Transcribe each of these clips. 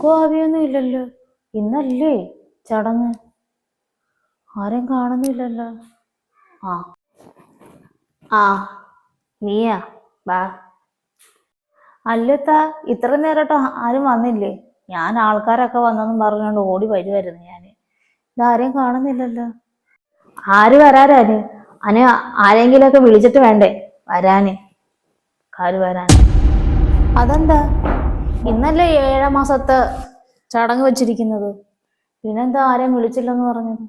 അനക്കോ ആവിയൊന്നും ഇല്ലല്ലോ ഇന്നല്ലേ ചടങ്ങ്. ആരും കാണുന്നില്ലല്ലോ. ആ. ആ നീയാ. വാ. അല്ലത്താ ഇത്ര നേരട്ടോ ആരും വന്നില്ലേ? ഞാൻ ആൾക്കാരൊക്കെ വന്നെന്നും പറഞ്ഞുകൊണ്ട് ഓടി വരുമായിരുന്നു ഞാൻ ഇതാരെയും കാണുന്നില്ലല്ലോ. ആര് വരാരാന് അന് ആരെങ്കിലൊക്കെ വിളിച്ചിട്ട് വേണ്ടേ? വരാന്. കാര് വരാൻ അതെന്താ? ഇന്നല്ലേ ഏഴാം മാസത്തെ ചടങ്ങ് വെച്ചിരിക്കുന്നത്? പിന്നെന്താ ആരെയും വിളിച്ചില്ലെന്ന് പറഞ്ഞത്?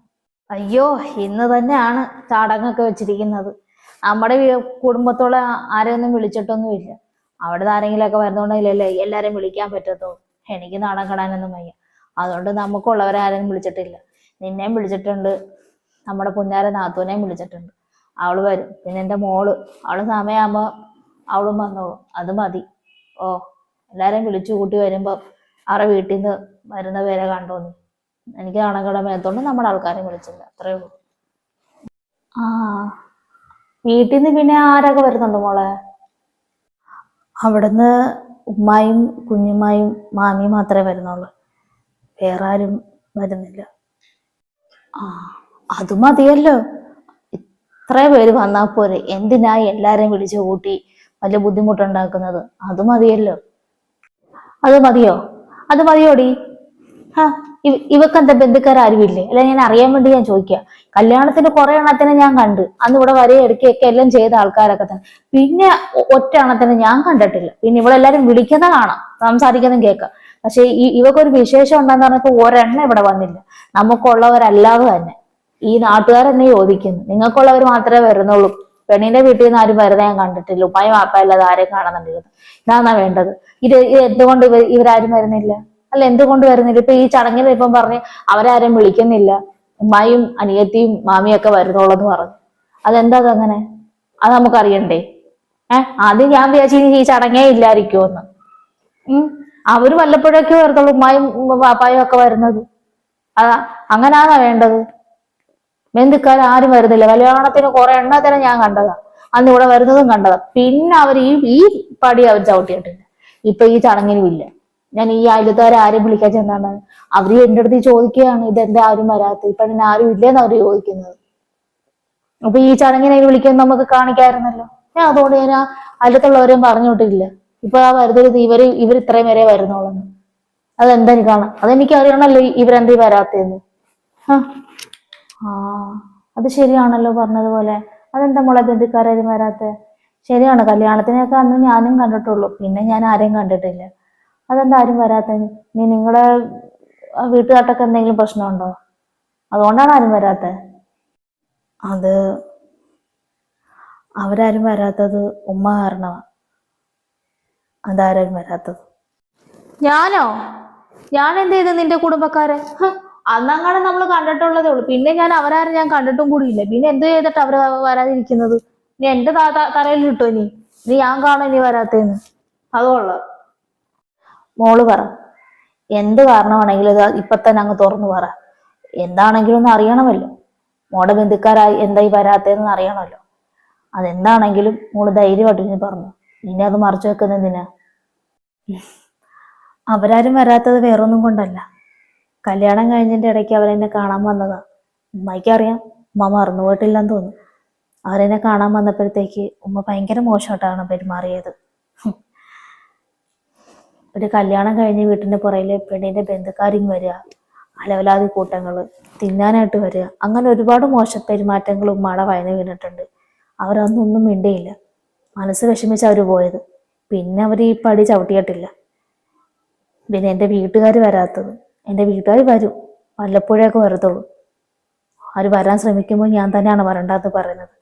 അയ്യോ ഇന്ന് തന്നെയാണ് ചടങ്ങൊക്കെ വെച്ചിരിക്കുന്നത്. നമ്മുടെ കുടുംബത്തോടെ ആരെയൊന്നും വിളിച്ചിട്ടൊന്നുമില്ല അവിടെ ആരെങ്കിലുമൊക്കെ വരുന്നുണ്ടെങ്കിലല്ലേ എല്ലാരെയും വിളിക്കാൻ പറ്റത്തോ. എനിക്ക് നാടൻ കടാനൊന്നും വയ്യ. അതുകൊണ്ട് നമുക്കുള്ളവരെ ആരെയും വിളിച്ചിട്ടില്ല. നിന്നെയും വിളിച്ചിട്ടുണ്ട്. നമ്മുടെ പുന്നാര നാത്തൂനെയും വിളിച്ചിട്ടുണ്ട്. അവൾ വരും. പിന്നെ എന്റെ മോൾ. അവൾ സമയമാകുമ്പോൾ അവളും വന്നോളും. അത് മതി. ഓ. എല്ലാരെയും വിളിച്ചു കൂട്ടി വരുമ്പോൾ അവരുടെ വീട്ടിൽ നിന്ന് വരുന്ന പേരെ കണ്ടോന്ന്. എനിക്ക് നാണക്കട മേത്തോണ്ട് നമ്മുടെ ആൾക്കാരെ വിളിച്ചില്ല. അത്രേ ഉള്ളൂ. ആ വീട്ടിൽ നിന്ന് പിന്നെ ആരൊക്കെ വരുന്നുണ്ട് മോളെ? അവിടുന്ന് ഉമ്മായും കുഞ്ഞുമായും മാമിയും മാത്രമേ വരുന്നുള്ളൂ. വേറെ ആരും വരുന്നില്ല. ആ അത് മതിയല്ലോ. ഇത്ര പേര് വന്നാൽ പോരെ. എന്തിനായി എല്ലാരെയും വിളിച്ചു കൂട്ടി വലിയ ബുദ്ധിമുട്ടുണ്ടാക്കുന്നത്? അത് മതിയല്ലോ. അത് മതിയോ? അത് മതിയോടി? ആ ഇവ- ഇവക്കെന്താ ബന്ധുക്കാരും അല്ല ഞാൻ അറിയാൻ വേണ്ടി ഞാൻ ചോദിക്കുക കല്യാണത്തിന് കുറെ എണ്ണത്തിന് ഞാൻ കണ്ട്. അന്ന് ഇവിടെ വരെ എടുക്കുകയൊക്കെ എല്ലാം ചെയ്ത ആൾക്കാരൊക്കെ തന്നെ. പിന്നെ ഒറ്റ എണ്ണത്തിന് ഞാൻ കണ്ടിട്ടില്ല. പിന്നെ ഇവിടെ എല്ലാരും വിളിക്കുന്ന കാണാം. സംസാരിക്കുന്നതും കേൾക്കാം. പക്ഷെ ഈ ഇവക്കൊരു വിശേഷം ഉണ്ടെന്ന് പറഞ്ഞപ്പോ ഒരെണ്ണം ഇവിടെ വന്നില്ല. നമുക്കുള്ളവരല്ലാതെ തന്നെ. ഈ നാട്ടുകാരെന്നെ ചോദിക്കുന്നു. നിങ്ങൾക്കുള്ളവർ മാത്രമേ വരുന്നുള്ളൂ. പെണ്ണിന്റെ വീട്ടിൽ നിന്ന് ആരും വരുന്ന ഞാൻ കണ്ടിട്ടില്ല. ഉപ്പായും വാപ്പയല്ലാതെ ആരെയും കാണുന്നുണ്ടിരുന്നു ഇതാന്നാ വേണ്ടത്. ഇത് ഇത് എന്തുകൊണ്ട് ഇവർ ഇവരാരും വരുന്നില്ല? അല്ല എന്തുകൊണ്ട് വരുന്നില്ല? ഇപ്പൊ ഈ ചടങ്ങിൽ ഇപ്പം പറഞ്ഞ് അവരാരും വിളിക്കുന്നില്ല. ഉമ്മായും അനിയത്തിയും മാമിയും ഒക്കെ വരുന്നുള്ളൂ പറഞ്ഞു. അതെന്താ അതങ്ങനെ അത് നമുക്കറിയണ്ടേ. ഏഹ് ആദ്യം ഞാൻ വിചാരിച്ചു ഈ ചടങ്ങേ ഇല്ലായിരിക്കുമെന്ന് ഉം അവർ വല്ലപ്പോഴൊക്കെ വരുന്നുള്ളൂ. ഉമ്മായും പാപ്പായും ഒക്കെ വരുന്നത്. അതാ അങ്ങനാണോ വേണ്ടത്. ബന്ധുക്കാർ ആരും വരുന്നില്ല. കല്യാണത്തിന് കുറെ എണ്ണത്തിന് ഞാൻ കണ്ടതാ. അന്ന് ഇവിടെ വരുന്നതും കണ്ടതാ. പിന്നെ അവർ ഈ ഈ പടി അവർ ചവിട്ടിയിട്ടില്ല. ഇപ്പൊ ഈ ചടങ്ങിനും ഇല്ല. ഞാൻ ഈ അയലത്തുകാരെ ആരും വിളിക്കാൻ ചെന്നാണ്. അവർ എന്റെ അടുത്ത് ചോദിക്കുകയാണ് ഇതെന്താ ആരും വരാത്തത്? ഇപ്പൊ പിന്നെ ആരും ഇല്ലെന്ന് അവർ ചോദിക്കുന്നത്. അപ്പൊ ഈ ചടങ്ങിനെ വിളിക്കാൻ നമുക്ക് കാണിക്കായിരുന്നല്ലോ. ഞാൻ അതുകൊണ്ട് ഞാൻ അയലത്തുള്ളവരെയും പറഞ്ഞു വിട്ടില്ല ഇപ്പൊ ആ വരുന്നത് ഇവർ ഇവർ ഇത്രയും വരെ വരുന്നോളന്ന് അതെന്താ കാണാം അതെനിക്ക് അറിയണല്ലോ ഇവരെന്തീ വരാത്തേന്ന് ആ. ആ അത് ശരിയാണല്ലോ പറഞ്ഞതുപോലെ. അതെന്താ മോളെ ബന്ധുക്കാരും വരാത്തെ? ശരിയാണ് കല്യാണത്തിനൊക്കെ അന്ന് ഞാനും കണ്ടിട്ടുള്ളൂ. പിന്നെ ഞാൻ ആരെയും കണ്ടിട്ടില്ല. അതെന്താ ആരും വരാത്ത? നീ നിങ്ങളെ വീട്ടുകാട്ടൊക്കെ എന്തെങ്കിലും പ്രശ്നമുണ്ടോ? അതുകൊണ്ടാണ് ആരും വരാത്തെ. അത് അവരാരും വരാത്തത് ഉമ്മ കാരണമാണ് അതാരും വരാത്തത്? ഞാനോ? ഞാൻ എന്ത് ചെയ്തു നിന്റെ കുടുംബക്കാരെ? അന്നങ്ങനെ നമ്മൾ കണ്ടിട്ടുള്ളതേ ഉള്ളൂ. പിന്നെ ഞാൻ അവരാരും ഞാൻ കണ്ടിട്ടും കൂടിയില്ല. പിന്നെ എന്ത് ചെയ്തിട്ട് അവർ വരാതിരിക്കുന്നത്? ഇനി എന്റെ ത- ത- തലയിൽ ഇനി? നീ നീ ഞാൻ കാണും ഇനി വരാത്തേന്ന്. അതുകൊള്ള മോൾ പറ. എന്ത് കാരണമാണെങ്കിലും ഇത് ഇപ്പൊ തന്നെ അങ്ങ് തുറന്നു പറ. എന്താണെങ്കിലും അറിയണമല്ലോ. മോടെ ബന്ധുക്കാരായി എന്തായി വരാത്തേന്ന് അറിയണമല്ലോ. അതെന്താണെങ്കിലും മോൾ ധൈര്യമായിട്ട് ഇനി പറഞ്ഞു. ഇനി അത് മറച്ചു വെക്കുന്നതിനാ അവരാരും വരാത്തത് വേറൊന്നും കൊണ്ടല്ല. കല്യാണം കഴിഞ്ഞതിന്റെ ഇടയ്ക്ക് അവരെന്നെ കാണാൻ വന്നതാ. ഉമ്മയ്ക്ക് അറിയാം ഉമ്മ മറന്നുപോയിട്ടില്ലെന്ന് തോന്നുന്നു. അവരെന്നെ കാണാൻ വന്നപ്പോഴത്തേക്ക് ഉമ്മ ഭയങ്കര മോശമായിട്ടാണ് പെരുമാറിയത്. ഒരു കല്യാണം കഴിഞ്ഞ് വീട്ടിന്റെ പുറയിൽ പെണ്ണിന്റെ ബന്ധുക്കാരിങ് വരിക അലവലാതി കൂട്ടങ്ങൾ തിന്നാനായിട്ട് വരിക അങ്ങനെ ഒരുപാട് മോശ പെരുമാറ്റങ്ങൾ ഉമ്മയുടെ വയന്ന് വീണിട്ടുണ്ട്. അവരന്നൊന്നും മിണ്ടിയില്ല. മനസ്സ് വിഷമിച്ച് അവർ പോയത്. പിന്നെ അവർ ഈ പടി ചവിട്ടിയിട്ടില്ല. പിന്നെ എന്റെ വീട്ടുകാർ വരാത്തത്. എന്റെ വീട്ടുകാർ വരും. വല്ലപ്പോഴൊക്കെ വരത്തുള്ളൂ അവർ വരാൻ ശ്രമിക്കുമ്പോൾ ഞാൻ തന്നെയാണ് വരണ്ടാന്ന് പറയുന്നത്.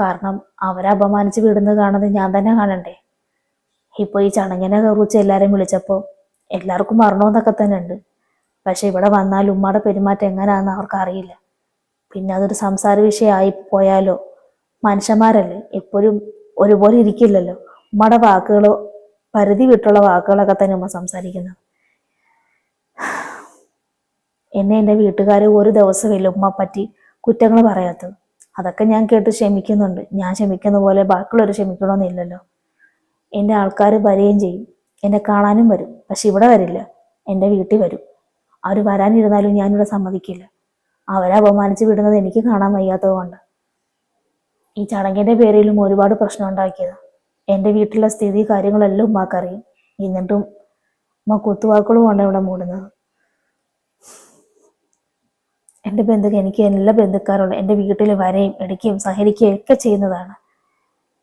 കാരണം അവരെ അപമാനിച്ച് വിടുന്നത് കാണുന്നത് ഞാൻ തന്നെ കാണണ്ടേ ഇപ്പോൾ ഈ ചടങ്ങിനെ കുറിച്ച് എല്ലാവരെയും വിളിച്ചപ്പോൾ എല്ലാവർക്കും മറണമെന്നൊക്കെ തന്നെ ഉണ്ട്. പക്ഷെ ഇവിടെ വന്നാൽ ഉമ്മയുടെ പെരുമാറ്റം എങ്ങനെയാണെന്ന് അവർക്ക് അറിയില്ല. പിന്നെ അതൊരു സംസാര വിഷയമായി പോയാലോ? മനുഷ്യന്മാരല്ലേ? എപ്പോഴും ഒരുപോലെ ഇരിക്കില്ലല്ലോ. ഉമ്മയുടെ വാക്കുകളോ പരിധി വിട്ടുള്ള വാക്കുകളൊക്കെ തന്നെ ഉമ്മ സംസാരിക്കുന്നത്. എന്നെ എന്റെ വീട്ടുകാർ ഒരു ദിവസമില്ല ഉമ്മ പറ്റി കുറ്റങ്ങൾ പറയാത്തത്. അതൊക്കെ ഞാൻ കേട്ട് ക്ഷമിക്കുന്നുണ്ട്. ഞാൻ ക്ഷമിക്കുന്ന പോലെ ബാക്കിയുള്ളവർ ക്ഷമിക്കണമെന്നില്ലല്ലോ എന്റെ ആൾക്കാർ വരികയും ചെയ്യും. എന്നെ കാണാനും വരും. പക്ഷെ ഇവിടെ വരില്ല. എന്റെ വീട്ടിൽ വരും. അവർ വരാനിരുന്നാലും ഞാനിവിടെ സമ്മതിക്കില്ല. അവരെ അപമാനിച്ച് വിടുന്നത് എനിക്ക് കാണാൻ വയ്യാത്തത് കൊണ്ട്. ഈ ചടങ്ങിന്റെ പേരിലും ഒരുപാട് പ്രശ്നം ഉണ്ടാക്കിയത്. എന്റെ വീട്ടിലെ സ്ഥിതി കാര്യങ്ങളെല്ലാം ഉമ്മാക്കറിയും എന്നിട്ടും ഉമ്മ കുത്തുവാക്കുകളും കൊണ്ട് ഇവിടെ മൂടുന്നത്. എന്റെ ബന്ധുക്കൾ എനിക്ക് എല്ലാ ബന്ധുക്കാരുള്ള എന്റെ വീട്ടിൽ വരെയും എടുക്കുകയും സഹകരിക്കുകയും ഒക്കെ ചെയ്യുന്നതാണ്.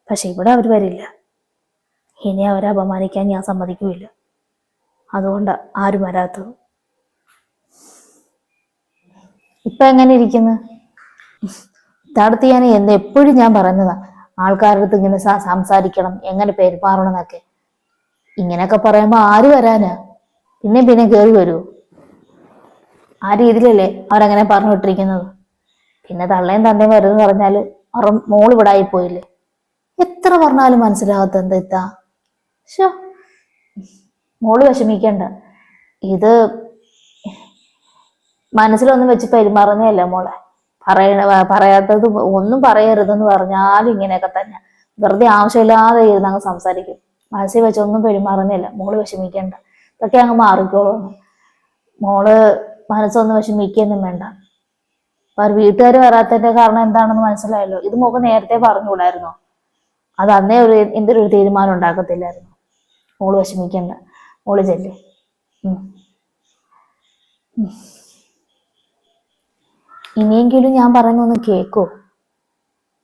പക്ഷെ ഇവിടെ അവർ വരില്ല. ഇനി അവരെ അപമാനിക്കാൻ ഞാൻ സമ്മതിക്കുകയില്ല. അതുകൊണ്ട് ആരും വരാത്തത്. ഇപ്പൊ എങ്ങനെ ഇരിക്കുന്നു? ഇതടുത്ത് ഞാൻ എന്ന് എപ്പോഴും ഞാൻ പറഞ്ഞതാ ആൾക്കാരുടെ അടുത്ത് ഇങ്ങനെ സംസാരിക്കണം എങ്ങനെ പെരുമാറണം എന്നൊക്കെ. ഇങ്ങനെയൊക്കെ പറയുമ്പോൾ ആര് വരാനാ? പിന്നെ പിന്നെ കയറി വരുമോ ആ രീതിയിലല്ലേ അവരങ്ങനെ പറഞ്ഞു വിട്ടിരിക്കുന്നത് പിന്നെ തള്ളയും തന്തയും വരുമെന്ന് പറഞ്ഞാൽ അവർ മോൾ വിടായി പോയില്ലേ എത്ര പറഞ്ഞാലും മനസ്സിലാകാത്ത എന്താ ഇത്താ? മോൾ വിഷമിക്കണ്ട. ഇത് മനസ്സിലൊന്നും വെച്ച് പെരുമാറുന്നതല്ല മോളെ. പറയണ പറയാത്തത് ഒന്നും പറയരുതെന്ന് പറഞ്ഞാലും ഇങ്ങനെയൊക്കെ തന്നെ. വെറുതെ ആവശ്യമില്ലാതെ ഇരുന്ന് അങ്ങ് സംസാരിക്കും. മനസ്സിൽ വെച്ചൊന്നും പെരുമാറുന്നില്ല മോൾ വിഷമിക്കണ്ട. ഇതൊക്കെ അങ്ങ് മാറിക്കോളൂ. മോൾ മനസ്സൊന്നും വിഷമിക്കൊന്നും വേണ്ട. അവർ വീട്ടുകാർ വരാത്തതിന്റെ കാരണം എന്താണെന്ന് മനസ്സിലായല്ലോ. ഇത് മുഖം നേരത്തെ പറഞ്ഞുകൂടായിരുന്നോ? അത് അന്നേ ഒരു എന്തൊരു തീരുമാനം ഉണ്ടാക്കത്തില്ലായിരുന്നു? മോൾ വിഷമിക്കണ്ട മോൾ ചെല്ലേ. ഇനിയെങ്കിലും ഞാൻ പറയുന്നൊന്ന് കേക്കോ.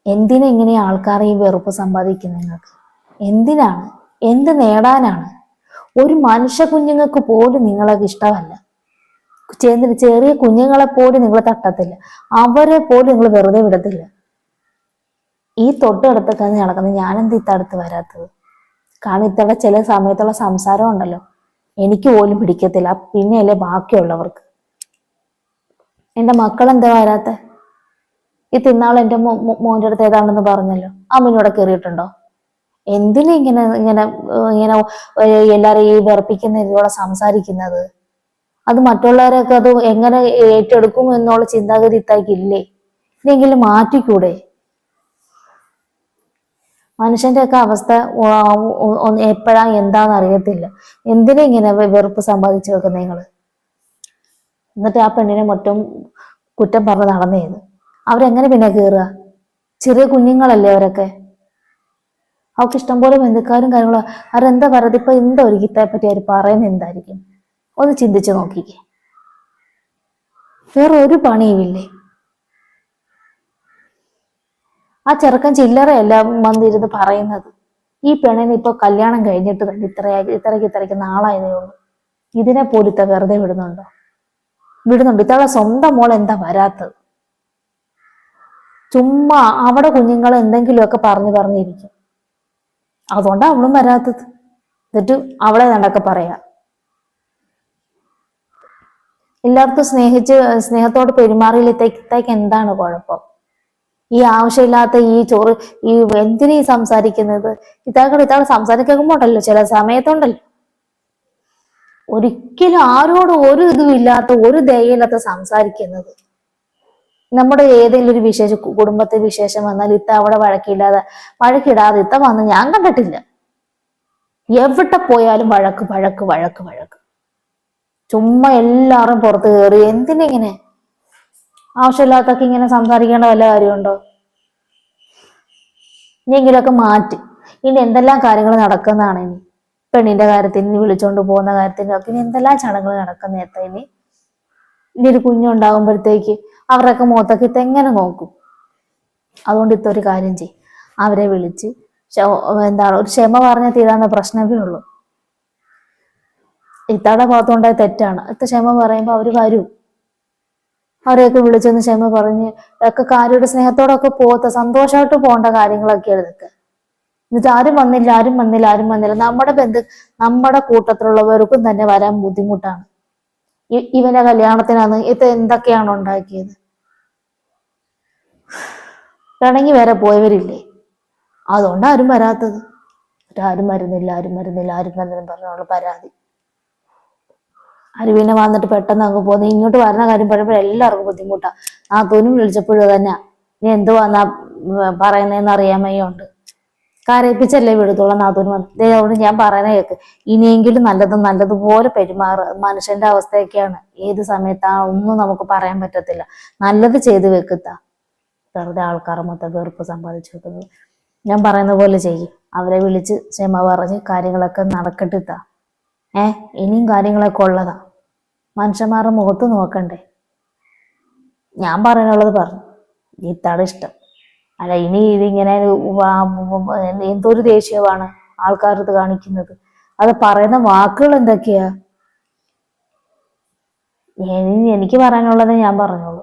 എന്തിനാ ഇങ്ങനെ ആൾക്കാർ ഈ വെറുപ്പ് സമ്പാദിക്കുന്നത് നിങ്ങൾക്ക്? എന്തിനാണ്? എന്ത് നേടാനാണ്? ഒരു മനുഷ്യ കുഞ്ഞുങ്ങൾക്ക് പോലും നിങ്ങളൊക്കെ ഇഷ്ടമല്ല. ചെറിയ ചെറിയ കുഞ്ഞുങ്ങളെ പോലും നിങ്ങൾ തട്ടത്തില്ല. അവരെ പോലും നിങ്ങൾ വെറുതെ വിടത്തില്ല. ഈ തൊട്ടടുത്തൊക്കെ നടക്കുന്നത് ഞാനെന്ത് ഇത്തടുത്ത് വരാത്തത്? കാരണം ഇത്തവണ ചില സമയത്തുള്ള സംസാരം ഉണ്ടല്ലോ. എനിക്ക് പോലും പിടിക്കത്തില്ല. പിന്നെയല്ലേ ബാക്കിയുള്ളവർക്ക്. എന്റെ മക്കൾ എന്താ വരാത്ത? ഈ തിന്നാൾ എന്റെ മോന്റെ അടുത്ത് ഏതാണെന്ന് പറഞ്ഞല്ലോ. അമ്മനോടെ കയറിയിട്ടുണ്ടോ? എന്തിനാ ഇങ്ങനെ ഇങ്ങനെ ഇങ്ങനെ എല്ലാരെയും എല്ലാരും ഈ വെറുപ്പിക്കുന്ന രീതിയോടെ സംസാരിക്കുന്നത്? അത് മറ്റുള്ളവരൊക്കെ അത് എങ്ങനെ ഏറ്റെടുക്കും എന്നുള്ള ചിന്താഗതി ഇത്താക്കില്ലേ ഇല്ലെങ്കിലും മാറ്റിക്കൂടെ? മനുഷ്യന്റെ ഒക്കെ അവസ്ഥ എപ്പോഴാ എന്താന്ന് അറിയത്തില്ല. എന്തിനാ ഇങ്ങനെ വെറുപ്പ് സമ്പാദിച്ചു വെക്കുന്ന നിങ്ങൾ? എന്നിട്ട് ആ പെണ്ണിനെ മൊത്തം കുറ്റം പറഞ്ഞ് നടന്നേത് അവരെങ്ങനെ പിന്നെ കയറുക ചെറിയ കുഞ്ഞുങ്ങളല്ലേ അവരൊക്കെ? അവർക്ക് ഇഷ്ടംപോലെ ബന്ധുക്കാരും കാര്യങ്ങളും. അവരെന്താ പറയുന്നത് ഇപ്പൊ എന്താ ഒരു ഗീതയെ പറ്റി അവർ പറയുന്നത് എന്തായിരിക്കും? ഒന്ന് ചിന്തിച്ചു നോക്കിക്കേ. വേറെ ഒരു പണിയുമില്ലേ? ആ ചെറുക്കൻ ചില്ലറയല്ല വന്നിരുന്ന് പറയുന്നത്. ഈ പെണ്ണിന് ഇപ്പൊ കല്യാണം കഴിഞ്ഞിട്ട് തന്നെ ഇത്രയായി ഇത്രയ്ക്ക് ഇത്രയ്ക്ക് നാളായതേ ഉള്ളൂ. ഇതിനെ പോലത്തെ വെറുതെ വിടുന്നുണ്ടോ? വിടുന്നുണ്ട്. ഇത്തവണ സ്വന്തം മോൾ എന്താ വരാത്തത്? ചുമ്മാ അവിടെ കുഞ്ഞുങ്ങൾ എന്തെങ്കിലുമൊക്കെ പറഞ്ഞു പറഞ്ഞിരിക്കും. അതുകൊണ്ടാ അവളും വരാത്തത്. എന്നിട്ട് അവളെ നടക്കെ പറയാ. എല്ലാവർക്കും സ്നേഹിച്ച് സ്നേഹത്തോട് പെരുമാറിയില്ലത്തേക്ക് എന്താണ് കുഴപ്പം? ഈ ആവശ്യമില്ലാത്ത ഈ ചോറ് ഈ എന്തിനീ സംസാരിക്കുന്നത്? ഇതാക്കടെ ഇതാൾ സംസാരിക്കുമ്പോണ്ടല്ലോ ചില സമയത്തുണ്ടല്ലോ. ഒരിക്കലും ആരോടും ഒരു ഇതും ഇല്ലാത്ത ഒരു ദയയില്ലാത്ത സംസാരിക്കുന്നത്. നമ്മുടെ ഏതെങ്കിലും ഒരു വിശേഷ കുടുംബത്തെ വിശേഷം വന്നാൽ ഇത്ത അവിടെ വഴക്കില്ലാതെ വഴക്കിടാതെ ഇത്ത വന്ന് ഞാൻ കണ്ടിട്ടില്ല. എവിടെ പോയാലും വഴക്ക് വഴക്ക് വഴക്ക് വഴക്ക്. ചുമ്മാ എല്ലാവരും പുറത്ത് കയറി എന്തിനിങ്ങനെ ആവശ്യമില്ലാത്തൊക്കെ ഇങ്ങനെ സംസാരിക്കേണ്ട വല്ല കാര്യമുണ്ടോ? ഇനിയെങ്കിലൊക്കെ മാറ്റി. ഇനി എന്തെല്ലാം കാര്യങ്ങൾ നടക്കുന്നതാണ് ഇനി? പെണ്ണിന്റെ കാര്യത്തിന് ഇനി വിളിച്ചോണ്ട് പോകുന്ന കാര്യത്തിനൊക്കെ ഇനി എന്തെല്ലാം ചടങ്ങുകൾ നടക്കുന്ന നേരത്തെ ഇനി? ഇനി ഒരു കുഞ്ഞുണ്ടാകുമ്പോഴത്തേക്ക് അവരൊക്കെ മുഖത്തൊക്കെ ഇതെങ്ങനെ നോക്കും? അതുകൊണ്ട് ഇത്തൊരു കാര്യം ചെയ്യും. അവരെ വിളിച്ച് എന്താ ഒരു ക്ഷമ പറഞ്ഞാൽ തീരാവുന്ന പ്രശ്നമേ ഉള്ളൂ. ഇത്തയുടെ ഭാഗത്തുണ്ടായ തെറ്റാണ്. ഇത്ത ക്ഷമ പറയുമ്പോൾ അവർ വരും. അവരെയൊക്കെ വിളിച്ചൊന്ന് ക്ഷമ പറഞ്ഞ് ഒക്കെ കാര്യയുടെ സ്നേഹത്തോടൊക്കെ പോകത്ത സന്തോഷമായിട്ട് പോകേണ്ട കാര്യങ്ങളൊക്കെയാണ് ഇതൊക്കെ. എന്നിട്ട് ആരും വന്നില്ല ആരും വന്നില്ല ആരും വന്നില്ല. നമ്മുടെ ബന്ധു നമ്മുടെ കൂട്ടത്തിലുള്ളവർക്കും തന്നെ വരാൻ ബുദ്ധിമുട്ടാണ്. ഇവന്റെ കല്യാണത്തിനാണ് ഇത് എന്തൊക്കെയാണ് ഉണ്ടാക്കിയത്? ഇണങ്ങി വരെ പോയവരില്ലേ? അതുകൊണ്ട് ആരും വരാത്തത്. ആരും വരുന്നില്ല ആരും വരുന്നില്ല ആരും വരുന്നില്ല പറഞ്ഞുള്ള പരാതി. പിന്നെ വന്നിട്ട് പെട്ടെന്ന് അങ്ങ് പോകുന്നു ഇങ്ങോട്ട് വരുന്ന കാര്യം പറയുമ്പോൾ എല്ലാവർക്കും ബുദ്ധിമുട്ടാണ് ആ തുനും വിളിച്ചപ്പോഴും തന്നെ ഇനി എന്ത് വന്നാ പറയുന്നതെന്ന് അറിയാൻ വയ്യുണ്ട്. കരയിപ്പിച്ചല്ലേ വിടുത്തുള്ള നാത്തൂന് വന്ന്. ദേ അവിടെ ഞാൻ പറയുന്ന കേക്ക്. ഇനിയെങ്കിലും നല്ലത് നല്ലതുപോലെ പെരുമാറ. മനുഷ്യന്റെ അവസ്ഥയൊക്കെയാണ്. ഏത് സമയത്താ ഒന്നും നമുക്ക് പറയാൻ പറ്റത്തില്ല. നല്ലത് ചെയ്ത് വെക്കുത്ത. വെറുതെ ആൾക്കാർ മൊത്തം വെറുപ്പ് സമ്പാദിച്ചു വെക്കുന്നത്. ഞാൻ പറയുന്ന പോലെ ചെയ്യും. അവരെ വിളിച്ച് ക്ഷമ പറഞ്ഞ് കാര്യങ്ങളൊക്കെ നടക്കട്ടിത്താ ഏഹ് ഇനിയും കാര്യങ്ങളൊക്കെ ഉള്ളതാ. മനുഷ്യന്മാരുടെ മുഖത്ത് നോക്കണ്ടേ? ഞാൻ പറയാനുള്ളത് പറഞ്ഞു. ഇത്താണ് ഇഷ്ടം. അല്ല ഇനി ഇതിങ്ങനെ എന്തൊരു ദേഷ്യമാണ് ആൾക്കാരത് കാണിക്കുന്നത്. അത് പറയുന്ന വാക്കുകൾ എന്തൊക്കെയാ? എനിക്ക് പറയാനുള്ളത് ഞാൻ പറഞ്ഞോളൂ.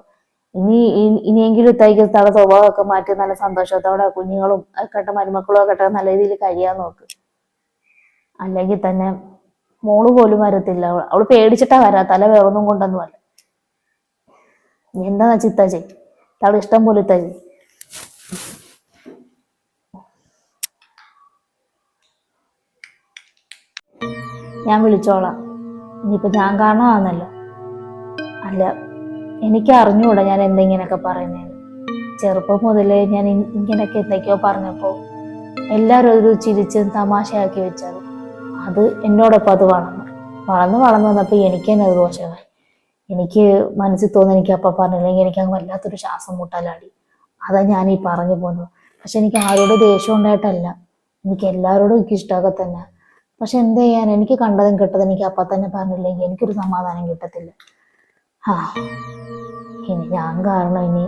ഇനി ഇനിയെങ്കിലും ഇത്തായിക്ക് തടെ സ്വഭാവമൊക്കെ മാറ്റി നല്ല സന്തോഷത്തോടെ കുഞ്ഞുങ്ങളും ഒക്കെ മരുമക്കളും ഒക്കെ നല്ല രീതിയിൽ കഴിയാൻ നോക്ക്. അല്ലെങ്കിൽ തന്നെ മോൾ പോലും വരത്തില്ല. അവൾ പേടിച്ചിട്ടാ വരാ. തല വേറൊന്നും കൊണ്ടൊന്നും അല്ല. എന്താ ചിത്താജെ അവൾ ഇഷ്ടം പോലെ ഇത്ത ഞാൻ വിളിച്ചോളാം. ഇനിയിപ്പോ ഞാൻ കാണുവാന്നല്ലോ. അല്ല എനിക്ക് അറിഞ്ഞൂടാ ഞാൻ എന്തെങ്കിനൊക്കെ പറയുന്നത് ചെറുപ്പം മുതലേ ഞാൻ ഇങ്ങനെയൊക്കെ എന്തൊക്കെയോ പറഞ്ഞപ്പോൾ എല്ലാവരും ഒരു ചിരിച്ച് തമാശയാക്കി വെച്ചത് അത് എന്നോടൊപ്പം അത് വളർന്നു. വളർന്ന് വളർന്നു വന്നപ്പോൾ എനിക്ക് തന്നെ അത് ദോഷമായി. എനിക്ക് മനസ്സിൽ തോന്നി എനിക്ക് അപ്പം പറഞ്ഞില്ലെങ്കിൽ എനിക്ക് അങ്ങ് വല്ലാത്തൊരു ശ്വാസം മുട്ടലാടി. അതാ ഞാൻ ഈ പറഞ്ഞു പോകുന്നത് പക്ഷെ എനിക്ക് ആരോടും ദേഷ്യം ഉണ്ടായിട്ടല്ല. എനിക്ക് എല്ലാവരോടും എനിക്ക് ഇഷ്ടമൊക്കെ തന്നെ. പക്ഷെ എന്ത് ചെയ്യാൻ എനിക്ക് കണ്ടതും കിട്ടതും എനിക്ക് അപ്പം തന്നെ പറഞ്ഞില്ലെങ്കിൽ എനിക്കൊരു സമാധാനം കിട്ടത്തില്ല. ആ ഇനി ഞാൻ കാരണം ഇനി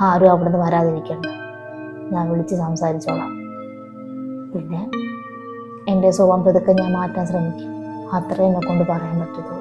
ആരും അവിടെ നിന്ന് വരാതിരിക്കണ്ട. ഞാൻ വിളിച്ച് സംസാരിച്ചോളാം. പിന്നെ? എന്റെ സ്വഭാവം പതുക്കെ ഞാൻ മാറ്റാൻ ശ്രമിക്കും. അത്രയും എന്നെ കൊണ്ട് പറയാൻ പറ്റത്തുള്ളൂ.